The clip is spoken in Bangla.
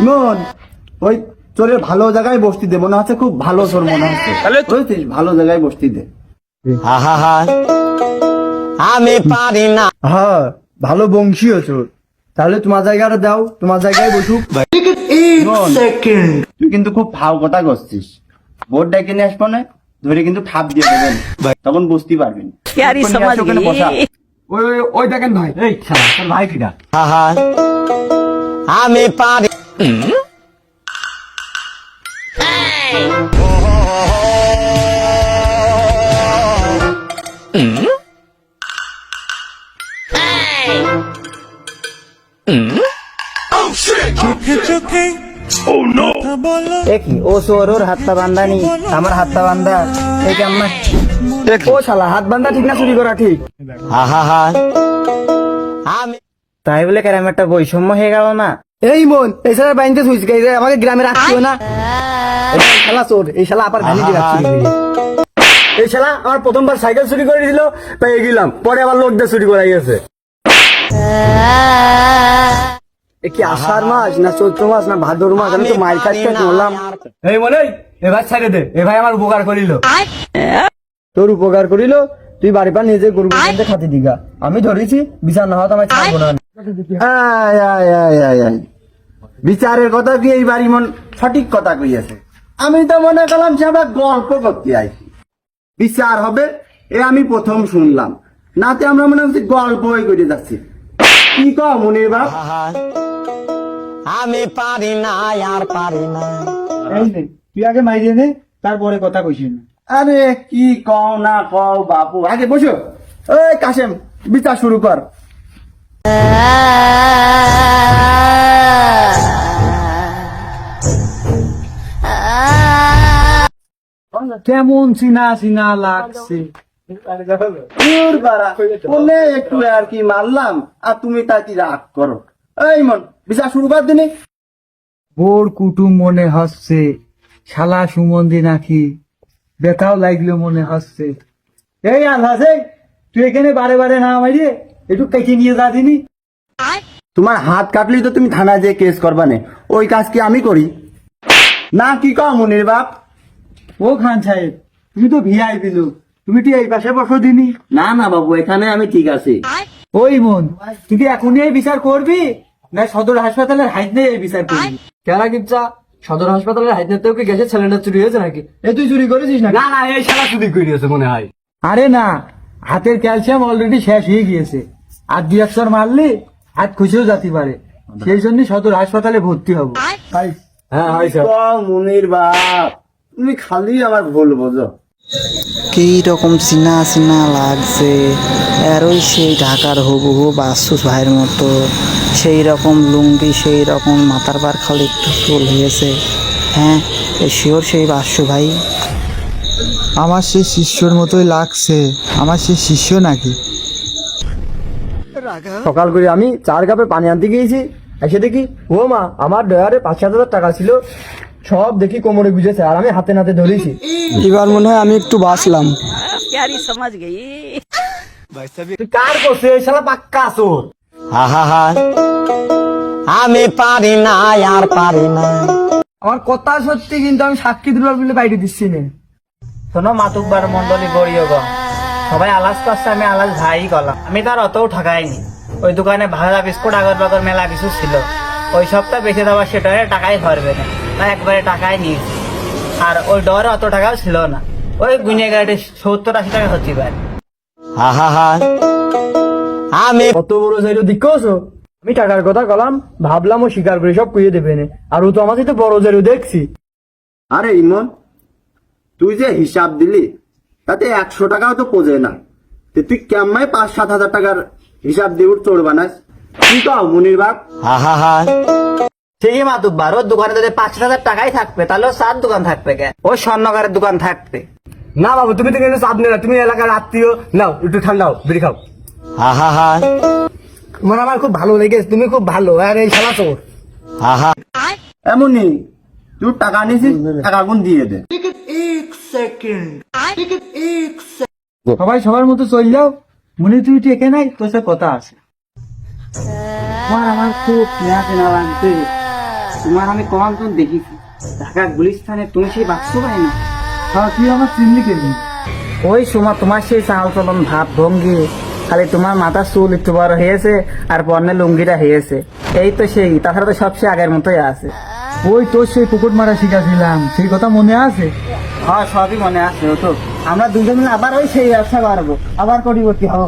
ইমন ওই ভালো জায়গায় দে মনে হচ্ছে খুব ভালো মনে হচ্ছে। ভালো জায়গায় দে। আমি পারি না। হ্যাঁ ভালো বংশীয় তাহলে তোমার জায়গাটা দাও তোমার জায়গায় বসুক। তুই কিন্তু খুব কথা করছিস। ডেকে নিয়ে আসব না? ধরে কিন্তু ঠাপ দিয়ে দেবেন। তখন বসতে পারবেন ওই ওই দেখেন ভাই। এই ভাই আমি পারি দেখি ও চোর ওর হাতটা বান্ধা নি আমার হাতটা বান্ধা। এই কেমন ও শালা হাত বান্ধা ঠিক না চুরি করা ঠিক? আহা আমি তাই বলে কেরাম একটা বৈষম্য হয়ে গেল না। এই মন এই শালা বাইনতে এই যে আমাকে গ্রামে রাখছিও না। এই শালা চোর এই শালা আবার গালি দিয়ে রাখছি এই শালা আমার প্রথমবার সাইকেল চুরি করে দিল পেয়ে গেলাম পরে আবার লোক দিয়ে চুরি করা গেছে। এ কি আষাঢ় মাস না চৈত্র মাস না ভাদ্র মাস? আমি তো মায়ের কাছ থেকে বললাম। এই মনে এবার ছেড়ে দে এ ভাই আমার উপকার করিল। তোর উপকার করিল তুই বাড়ি পা নিজে গরু খাতি দিগা। আমি ধরেছি বিচার না হওয়া আমি ছাড়বো না। আয়, আয়, আয়, আয়, আয়। বিচারের কথা কি এই বাড়ি মন সঠিক কথা কইয়াছে। আমি তো মনে করলাম সে আমরা গল্প করতে আইছি। বিচার হবে এ আমি প্রথম শুনলাম। নাতে আমরা মনে হচ্ছে গল্পই করে যাচ্ছি। কি কও মনির বাপ? আমি পারি না আর পারি না এই নে, তুই আগে মাইরে নে তারপরে কথা কইছি আরে কি কও না কও বাপু আগে বসো। এই কাশেম বিচার শুরু কর। কেমন চিনা চিনা লাগছে। বলে একটু আর কি মারলাম আর তুমি তাকে রাগ করো? এই মন বিচার শুরু কর দিনে। বোর কুটুম মনে হচ্ছে শালা সুমন্দি নাকি? ব্যথাও লাগল মনে হচ্ছে। এই আল্লাহ তুই এখানে বারে বারে না মারিয়ে একটু কেটে নিয়ে যা দিনি। তোমার হাত কাটলি তো তুমি থানায় যে কেস করবা নে ওই কাজ কি আমি করি? না কি কও মনির বাপ? ও খান সাহেব তুমি তো ভিআই দিলু তুমি তো এই পাশে বসো দিনি? না না বাবু এখানে আমি ঠিক আছি। ওই মন তুই কি এখনই এই বিচার করবি? না সদর হাসপাতালের হাইট নিয়ে এই বিচার করবি? কেনা কিচ্ছা সদর হাসপাতালের হাইদনেতেও কি গ্যাসের সিলিন্ডার চুরি হয়েছে নাকি? এ তুই চুরি করেছিস না না না এই শালা চুরি করিয়েছে মনে হয়। আরে না হাতের ক্যালসিয়াম অলরেডি শেষ হয়ে গিয়েছে। আর দুই একশো মারলে হাত খুশিও যেতে পারে। সেই জন্য সদর হাসপাতালে ভর্তি হব। হ্যাঁ স্যার। মুনির বাপ। তুমি খালি আমার ভুল বোঝো। কি রকম চিনা চিনা লাগছে। আর ওই সেই ঢাকার হুবহু বাসুস ভাইয়ের মতো। সেই রকম লুঙ্গি সেই রকম মাথার বার খালি একটু চুল হয়েছে। হ্যাঁ শিওর সেই বাসু ভাই। আমার সে শিষ্যর মতোই লাগছে। আমার সে শিষ্য নাকি? সকাল করে আমি চার কাপে পানি আনতে গিয়েছি। এসে দেখি ও মা আমার ডয়ারে পাঁচ সাত হাজার টাকা ছিল। সব দেখি কোমরে গুজেছে আর আমি হাতে নাতে ধরেছি। এবার মনে হয় আমি একটু বাঁচলাম। সমাজ গেই। কার করছে শালা পাক্কা আছো আমি পারি না আর পারি না। আমার কথা সত্যি কিন্তু আমি সাক্ষী বলে বাইরে দিচ্ছি শোনো মাতুকবার মন্ডলী গড়িয়ে সবাই আলাস পাচ্ছে আমি আলাস ভাই গলাম। আমি তার অত ঠকাইনি। ওই দোকানে ভাড়া বিস্কুট আগর বাগর মেলা কিছু ছিল। ওই সপ্তাহ বেঁচে দেওয়া সেটা টাকাই ভরবে না। একবারে টাকাই নিয়েছি। আর ওই ডরে অত টাকাও ছিল না। ওই গুনে গাড়ি সত্তর আশি টাকা হতে পারে। আমি কত বড় আমি টাকার কথা কলাম ভাবলাম ও স্বীকার করে সব কুইয়ে দেবে না। আর ও তো আমাদের তো বড় দেখছি। আরে ইমন তুই যে হিসাব দিলি তাতে একশো টাকাও তো পোজে না। তুই কেমন পাঁচ সাত হাজার টাকার হিসাব দিয়ে উঠ চোর বানাস? কি কও মুনির বাপ। আহা ঠিকই মাতুব্বার ওর দোকানে যদি পাঁচ হাজার টাকাই থাকবে তাহলে ওর সাত দোকান থাকবে কে? ও স্বর্ণকারের দোকান থাকবে। না বাবু তুমি তো কিন্তু চাপ নিলে তুমি এলাকার আত্মীয় নাও একটু ঠান্ডাও বিড়ি খাও। আহা তোমার আমার খুব ভালো লেগেছে তুমি খুব ভালো আর এই শালা চোর। আহা এমনই তুই টাকা নিছিস টাকা গুণ দিয়ে দে। সবাই সবার মতো চল যাও মনে তুই টেকে নাই তোর সাথে কথা আছে। আমার আমার খুব তোমার আমি কমান্তন দেখেছি। ঢাকা গুলিস্তানে তুমি সেই বাঁচতে পাই না হ্যাঁ তুই আমার চিনলি কেন? ওই সময় তোমার সেই চাল চলন ভাব ভঙ্গি খালি তোমার মাথার চুল একটু বড় হয়েছে আর পর্নে লুঙ্গিটা হয়েছে। এই তো সেই তাছাড়া তো সব সে আগের মতোই আছে। ওই তোর সেই পুকুর মারা শিখাছিলাম সেই কথা মনে আছে? হ্যাঁ সবই মনে আছে ও তো। আমরা দুজন মিলে আবার ওই সেই ব্যবসা করব আবার করিব কি হব